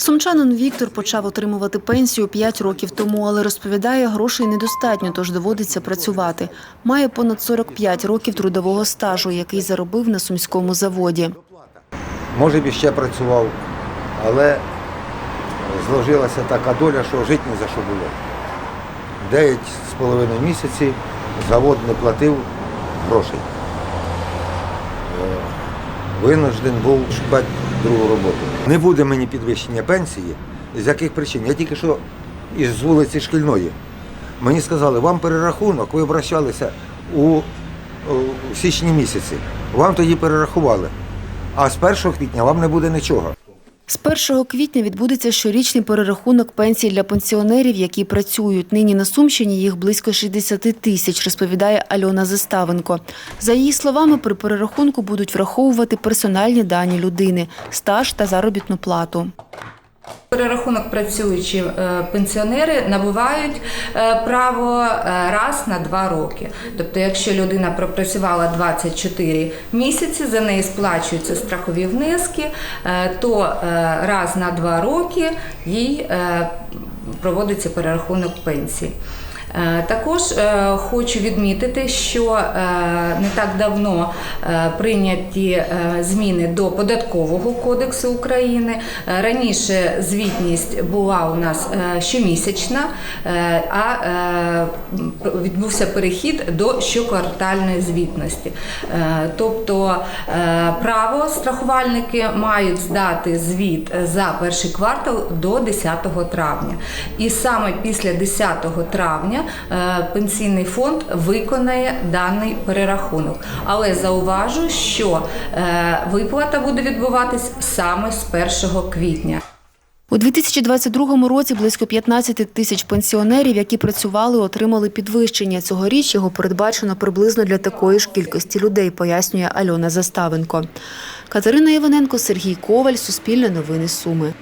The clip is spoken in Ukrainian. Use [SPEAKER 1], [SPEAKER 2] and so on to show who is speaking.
[SPEAKER 1] Сумчанин Віктор почав отримувати пенсію 5 років тому, але розповідає, грошей недостатньо, тож доводиться працювати. Має понад 45 років трудового стажу, який заробив на сумському заводі.
[SPEAKER 2] Може б іще працював, але зложилася така доля, що жити не за що було. Дев'ять з половиною місяці завод не платив грошей. Е, Винужден був шукати другу роботу. Не буде мені підвищення пенсії. З яких причин? Я тільки що із вулиці шкільної. Мені сказали, вам перерахунок, ви обращалися у, у січні місяці. Вам тоді перерахували. А з 1 квітня вам не буде нічого.
[SPEAKER 1] З 1 квітня відбудеться щорічний перерахунок пенсій для пенсіонерів, які працюють. Нині на Сумщині їх близько 60 тисяч, розповідає Альона Заставенко. За її словами, при перерахунку будуть враховувати персональні дані людини, стаж та заробітну плату.
[SPEAKER 3] Перерахунок працюючі е, пенсіонери набувають е, право е, раз на два роки. Тобто, якщо людина пропрацювала 24 місяці, за неї сплачуються страхові внески, то раз на два роки їй проводиться перерахунок пенсії. Е, Також е, хочу відмітити, що е, не так давно прийняті зміни до податкового кодексу України. Раніше звітність була у нас щомісячна, а відбувся перехід до щоквартальної звітності. Тобто право страхувальники мають здати звіт за перший квартал до 10 травня. І саме після 10 травня е, пенсійний фонд виконає даний перерахунок. Але зауважу, що е, виплата буде відбуватись саме з 1 квітня.
[SPEAKER 1] У 2022 році близько 15 тисяч пенсіонерів, які працювали, отримали підвищення. Цьогоріч його передбачено приблизно для такої ж кількості людей, пояснює Альона Заставенко. Катерина Іваненко, Сергій Коваль, Суспільне новини Суми.